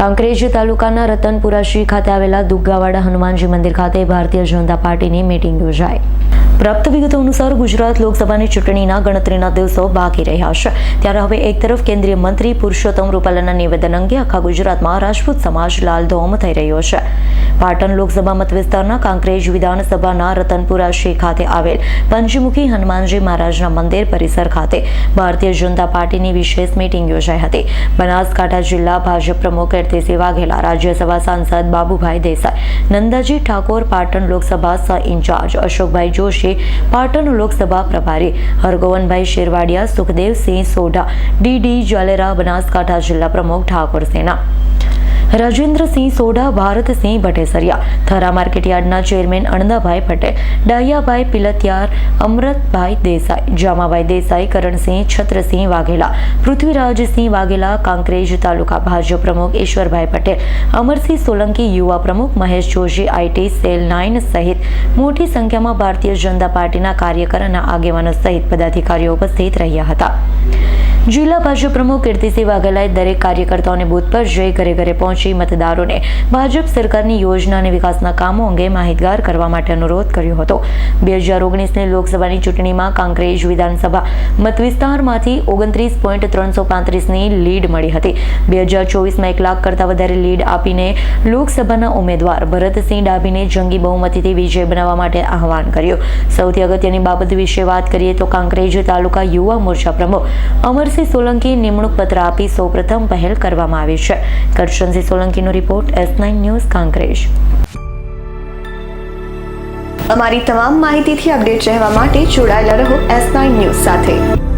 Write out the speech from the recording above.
કાંકરેજ તાલુકાના રતનપુરા શ્રી ખાતે આવેલા દુગ્ગાવાડા હનુમાનજી મંદિર ખાતે ભારતીય જનતા પાર્ટીની મીટિંગ યોજાઈ. પ્રાપ્ત વિગતો અનુસાર ગુજરાત લોકસભાની ચૂંટણીના ગણતરીના દિવસો બાકી રહ્યા છે. ત્યારે હવે એક તરફ કેન્દ્રીય મંત્રી પુરુષોત્તમ રૂપાલાના નિવેદન અંગે આખા ગુજરાતમાં રાજપૂત સમાજ લાલધોમ થઈ રહ્યો છે. પાટણ લોકસભા મત વિસ્તારના કાંકરેજ વિધાનસભાના રતનપુરા શ્રી ખાતે આવેલ પંચમુખી હનુમાનજી મહારાજના મંદિર પરિસર ખાતે ભારતીય જનતા પાર્ટીની વિશેષ મીટિંગ યોજાઈ હતી. બનાસકાંઠા જિલ્લા ભાજપ પ્રમુખ કીર્તિસિંહ વાઘેલા, રાજ્યસભા સાંસદ બાબુભાઈ દેસાઈ, નંદાજી ઠાકોર પાટણ લોકસભા સહ ઇન્ચાર્જ અશોકભાઈ જોશી પાટણ લોકસભા પ્રભારી હરગોવનભાઈ શેરવાડિયા સુખદેવસિંહ સોઢા ડીડી જાલેરા બનાસકાંઠા જિલ્લા પ્રમુખ ઠાકોર સેના. રાજેન્દ્રસિંહ સોઢા ભારતસિંહ ભટેસરિયા, થરા માર્કેટયાર્ડના ચેરમેન અણદાભાઈ પટેલ ડાયાભાઈ પિલતિયાર અમૃતભાઈ દેસાઈ, જામાભાઈ દેસાઈ, કરણસિંહ છત્રસિંહ વાઘેલા, પૃથ્વીરાજસિંહ વાઘેલા, કાંકરેજ તાલુકા ભાજપ પ્રમુખ ઈશ્વરભાઈ પટેલ, અમરસિંહ સોલંકી યુવા પ્રમુખ Mahesh Joshi IT cell nine સહિત મોટી સંખ્યામાં ભારતીય જનતા પાર્ટીના કાર્યકર અને આગેવાનો સહિત પદાધિકારીઓ ઉપસ્થિત રહ્યા હતા. જિલ્લા ભાજપ પ્રમુખ કીર્તિસિંહ વાઘેલાએ દરેક કાર્યકર્તાઓને બૂથ પર જઈ ઘરે ઘરે પહોંચી મતદારોને ભાજપ સરકારની યોજના અને વિકાસના કામો અંગે માહિતગાર કરવા માટે અનુરોધ કર્યો હતો. બે હજાર ઓગણીસની લોકસભાની ચૂંટણીમાં કાંકરેજ વિધાનસભા મતવિસ્તારમાંથી ઓગણત્રીસ પોઈન્ટ ત્રણસો પાંત્રીસની લીડ મળી હતી. બે હજાર ચોવીસમાં એક લાખ કરતાં વધારે લીડ આપીને લોકસભાના ઉમેદવાર ભરતસિંહ ડાભીને જંગી બહુમતીથી વિજય બનાવવા માટે આહવાન કર્યું. સૌથી અગત્યની બાબત વિશે વાત કરીએ તો કાંકરેજ તાલુકા યુવા મોરચા પ્રમુખ અમરસિંહ સોલંકી નિમણૂક પત્ર આપી સૌપ્રથમ પહેલ કરવામાં આવી છે. Karshansinh સોલંકીનો report S nine news Kankrej. અમારી તમામ માહિતીથી અપડેટ રહેવા માટે જોડાયેલા રહો એસ નાઇન ન્યૂઝ સાથે.